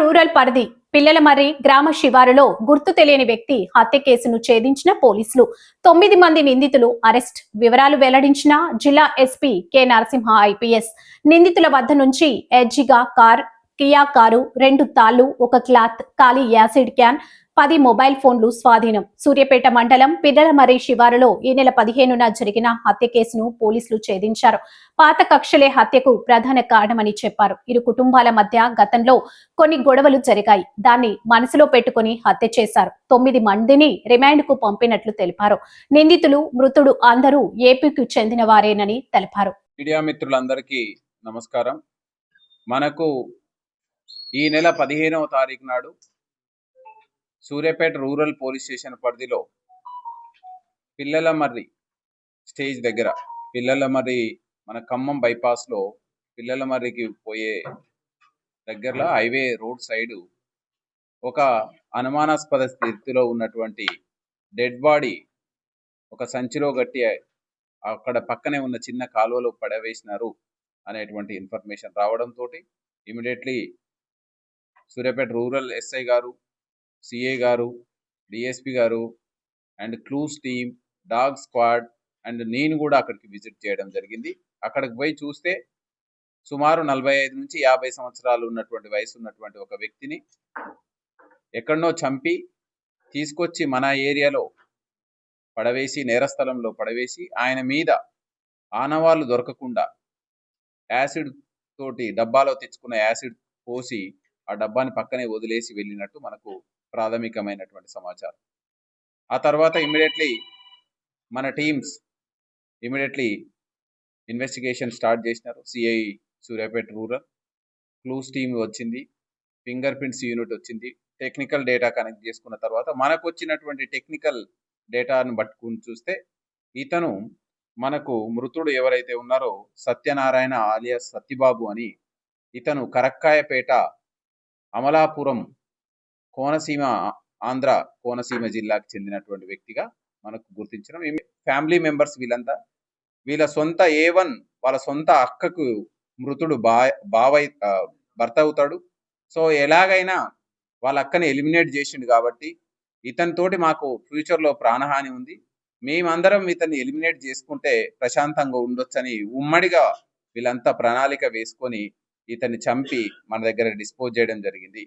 Rural పరిధి. పిల్లలమర్రి గ్రామ శివారులో గుర్తు తెలియని వ్యక్తి హత్య కేసును ఛేదించిన పోలీసులు. తొమ్మిది మంది నిందితులు అరెస్ట్. వివరాలు వెల్లడించిన జిల్లా ఎస్పీ కె. నరసింహ ఐపీఎస్. నిందితుల వద్ద నుంచి ఎడ్జిగా కార్ కియా కారు రెండు తాళ్ళు ఒక క్లాత్ ఖాళీ యాసిడ్ క్యాన్ పది మొబైల్ ఫోన్లు స్వాధీనం. సూర్యపేట మండలం పిల్లలమర్రి శివారులో ఈ నెల పదిహేనున జరిగిన హత్య కేసును పోలీసులు ఛేదించారు. పాత కక్షలే హత్యకు ప్రధాన కారణమని చెప్పారు. ఇరు కుటుంబాల మధ్య గతంలో కొన్ని గొడవలు జరిగాయి. దాన్ని మనసులో పెట్టుకుని హత్య చేశారు. తొమ్మిది మందిని రిమాండ్కు పంపినట్లు తెలిపారు. నిందితులు మృతుడు అందరూ ఏపీకి చెందిన వారేనని తెలిపారు. మీడియా మిత్రులందరికీ నమస్కారం. మనకు ఈ నెల పదిహేనవ తారీఖు నాడు సూర్యాపేట రూరల్ పోలీస్ స్టేషన్ పరిధిలో పిల్లల మర్రి స్టేజ్ దగ్గర పిల్లల మర్రి మన ఖమ్మం బైపాస్లో పిల్లల మర్రికి పోయే దగ్గరలో హైవే రోడ్ సైడు ఒక అనుమానాస్పద స్థితిలో ఉన్నటువంటి డెడ్ బాడీ ఒక సంచిలో గట్టి అక్కడ పక్కనే ఉన్న చిన్న కాలువలో పడవేసినారు అనేటువంటి ఇన్ఫర్మేషన్ రావడంతో ఇమీడియట్లీ సూర్యాపేట రూరల్ ఎస్ఐ గారు సిఏ గారు డిఎస్పి గారు and clues team dog squad and నేను కూడా అక్కడికి విజిట్ చేయడం జరిగింది. అక్కడికి పోయి చూస్తే సుమారు నలభై ఐదు నుంచి యాభై సంవత్సరాలు ఉన్నటువంటి వయసు ఉన్నటువంటి ఒక వ్యక్తిని ఎక్కడనో చంపి తీసుకొచ్చి మన ఏరియాలో పడవేసి నేరస్థలంలో పడవేసి ఆయన మీద ఆనవాళ్ళు దొరకకుండా యాసిడ్ తోటి డబ్బాలో తెచ్చుకున్న యాసిడ్ పోసి ఆ డబ్బాని పక్కనే వదిలేసి వెళ్ళినట్టు మనకు ప్రాథమికమైనటువంటి సమాచారం. ఆ తర్వాత ఇమ్మీడియట్లీ మన టీమ్స్ ఇమ్మీడియట్లీ ఇన్వెస్టిగేషన్ స్టార్ట్ చేసినారు. CI Suryapet rural clues team వచ్చింది. ఫింగర్ ప్రింట్స్ యూనిట్ వచ్చింది. టెక్నికల్ డేటా కనెక్ట్ చేసుకున్న తర్వాత మనకు వచ్చినటువంటి టెక్నికల్ డేటాను పట్టుకుని చూస్తే ఇతను మనకు మృతుడు ఎవరైతే ఉన్నారో సత్యనారాయణ ఆలియా సత్యబాబు అని ఇతను కరక్కాయపేట అమలాపురం కోనసీమ ఆంధ్ర కోనసీమ జిల్లాకు చెందినటువంటి వ్యక్తిగా మనకు గుర్తించడం. ఫ్యామిలీ మెంబర్స్ వీళ్ళంతా వీళ్ళ సొంత ఏ వన్ వాళ్ళ సొంత అక్కకు మృతుడు బా బావై భర్త అవుతాడు. సో ఎలాగైనా వాళ్ళ అక్కని ఎలిమినేట్ చేసిండు కాబట్టి ఇతనితోటి మాకు ఫ్యూచర్లో ప్రాణహాని ఉంది. మేమందరం ఇతన్ని ఎలిమినేట్ చేసుకుంటే ప్రశాంతంగా ఉండొచ్చని ఉమ్మడిగా వీళ్ళంతా ప్రణాళిక వేసుకొని ఇతన్ని చంపి మన దగ్గర డిస్పోజ్ చేయడం జరిగింది.